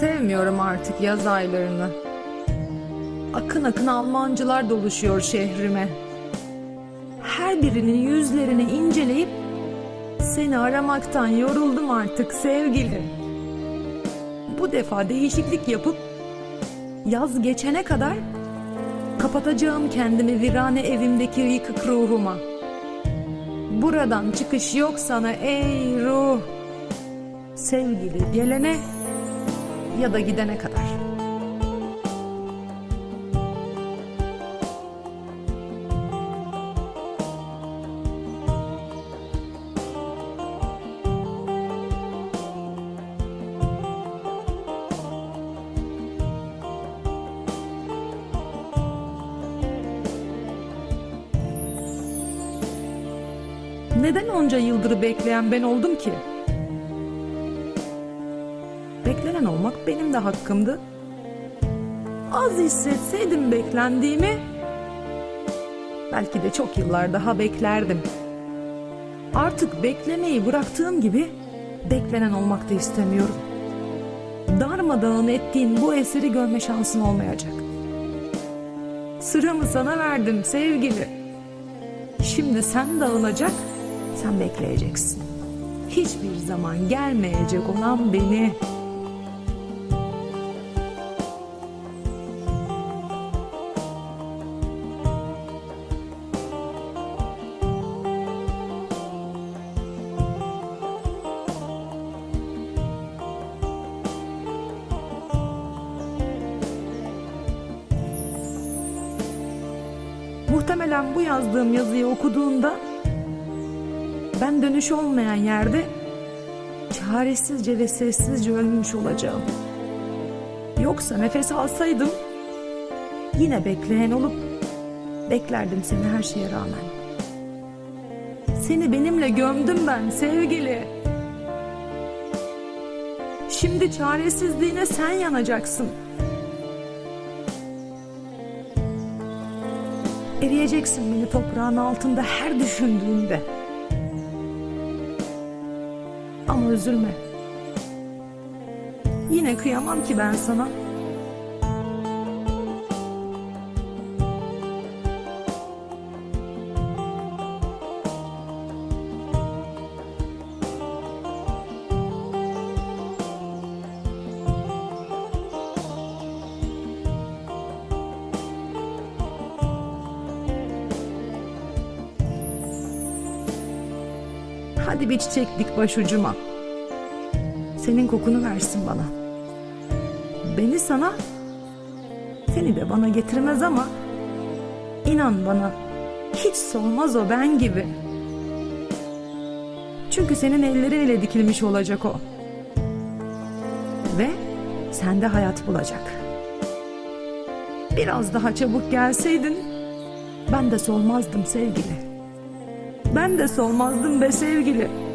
Sevmiyorum artık yaz aylarını. Akın akın Almancılar doluşuyor şehrime. Her birinin yüzlerini inceleyip seni aramaktan yoruldum artık sevgili. Bu defa değişiklik yapıp yaz geçene kadar kapatacağım kendimi virane evimdeki yıkık ruhuma. Buradan çıkış yok sana ey ruh. Sevgili gelene ya da gidene kadar. Neden onca yıldır bekleyen ben oldum ki? Beklenen olmak benim de hakkımdı. Az hissetseydim beklendiğimi belki de çok yıllar daha beklerdim. Artık beklemeyi bıraktığım gibi beklenen olmak da istemiyorum. Darmadağın ettiğin bu eseri görme şansın olmayacak. Sıramı sana verdim sevgili. Şimdi sen dağılacak, sen bekleyeceksin. Hiçbir zaman gelmeyecek olan beni. Muhtemelen bu yazdığım yazıyı okuduğunda ben dönüş olmayan yerde çaresizce ve sessizce ölmüş olacağım. Yoksa nefes alsaydım yine bekleyen olup beklerdim seni her şeye rağmen. Seni benimle gömdüm ben sevgili. Şimdi çaresizliğine sen yanacaksın. Eriyeceksin beni toprağın altında her düşündüğünde. Üzülme. Yine kıyamam ki ben sana. Hadi bir çiçek dik başucuma. Senin kokunu versin bana. Beni sana, seni de bana getirmez ama inan bana hiç solmaz o ben gibi. Çünkü senin ellerin ile dikilmiş olacak o. Ve sende hayat bulacak. Biraz daha çabuk gelseydin ben de solmazdım sevgili. Ben de solmazdım be sevgili.